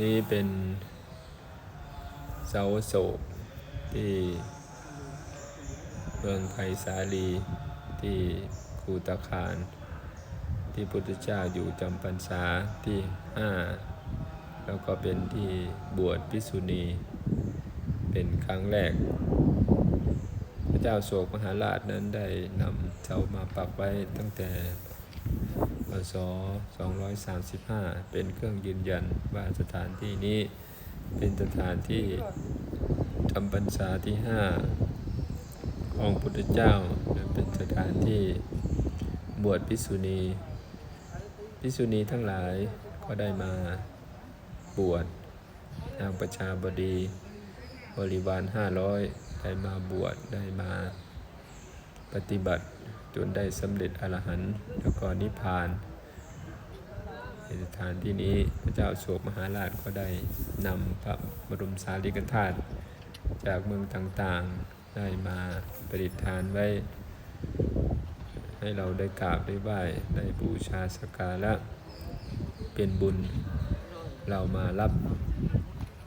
นี่เป็นเสาโศกที่เมืองไผ่สาลีที่คูตะคารที่พุทธเจ้าอยู่จำพรรษาที่ห้าแล้วก็เป็นที่บวชพิสุณี เป็นครั้งแรก พระเจ้าโศกมหาราชนั้นได้นำเสามาปักไว้ตั้งแต่ พศ235 เป็นเครื่องยืนยันว่าสถานที่นี้เป็นสถานที่จำพรรษาที่ห้าของพุทธเจ้าและเป็นสถานที่บวชพิสุณีพิสุณีทั้งหลายก็ได้มาบวชนางประชาบดีบริวารห้าร้อยได้มาบวชได้มาปฏิบัติ จนได้สำเร็จอรหันต์แล้วก็นิพพานในสถานที่นี้พระเจ้าโศกมหาราชก็ได้นำพระบรมสารีริกธาตุจากเมืองต่างๆได้มาประดิษฐานไว้ ให้เราได้กราบได้ไหว้ได้บูชาสักการะเป็นบุญ เรามารับ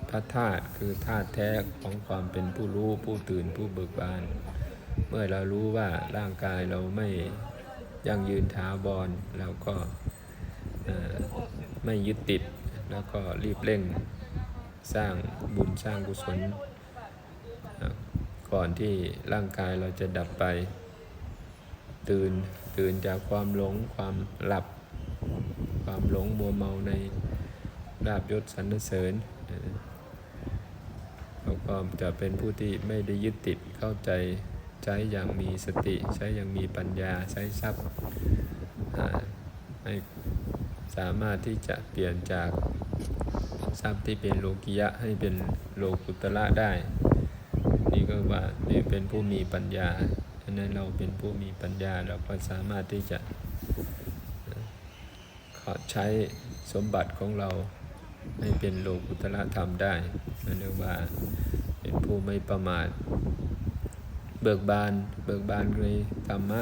พระธาตุคือธาตุแท้ของความเป็นผู้รู้ผู้ตื่นผู้เบิกบาน เมื่อเรารู้ว่าร่างกายเราไม่ยั่งยืนถาวรเราก็ไม่ยึดติด แล้วก็รีบเร่งสร้างบุญสร้างกุศล ก่อนที่ร่างกายเราจะดับไป ตื่นตื่นจากความหลงความหลับ ความหลงมัวเมาในลาบยศสรรเสริญเราก็จะเป็นผู้ที่ไม่ได้ยึดติดเข้าใจ ใช้อย่างมีสติ ใช้อย่างมีปัญญา ใช้ทรัพย์ให้สามารถที่จะเปลี่ยนจากทรัพย์ที่เป็นโลกิยะให้เป็นโลกุตระได้ นี่ก็ว่านี่เป็นผู้มีปัญญาฉะนั้นเราเป็นผู้มีปัญญาเราก็สามารถที่จะขอใช้สมบัติของเราให้เป็นโลกุตระธรรมได้นั่นเรียกว่าเป็นผู้ไม่ประมาท เบิกบานเบิกบานในธรรมะ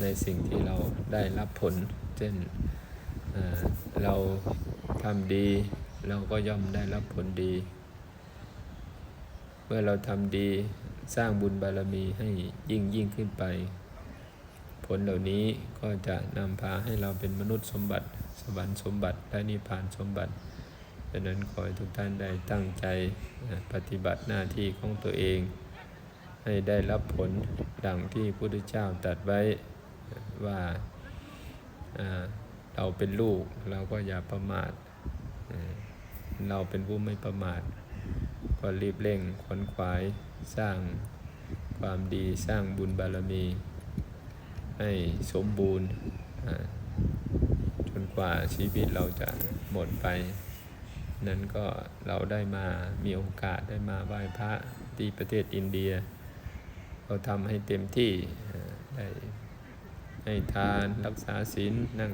ในสิ่งที่เราได้รับผล เช่นเราทำดี เราก็ย่อมได้รับผลดี เมื่อเราทำดีสร้างบุญบารมีให้ยิ่งยิ่งขึ้นไป ผลเหล่านี้ก็จะนำพาให้เราเป็นมนุษย์สมบัติ สวรรค์สมบัติและนิพพานสมบัติดังนั้นขอให้ทุกท่านได้ตั้งใจปฏิบัติหน้าที่ของตัวเอง ให้ได้รับผลดังที่พระพุทธเจ้าตรัสไว้ว่าเราเป็นลูกเราก็อย่าประมาท เราเป็นผู้ไม่ประมาท ก็รีบเร่งขวนขวายสร้างความดีสร้างบุญบารมี ให้สมบูรณ์จนกว่าชีวิตเราจะหมดไป นั้นก็เราได้มามีโอกาสได้มาไหว้พระที่ประเทศอินเดีย เราทำให้เต็มที่ได้ให้ทานรักษาศีลนั่ง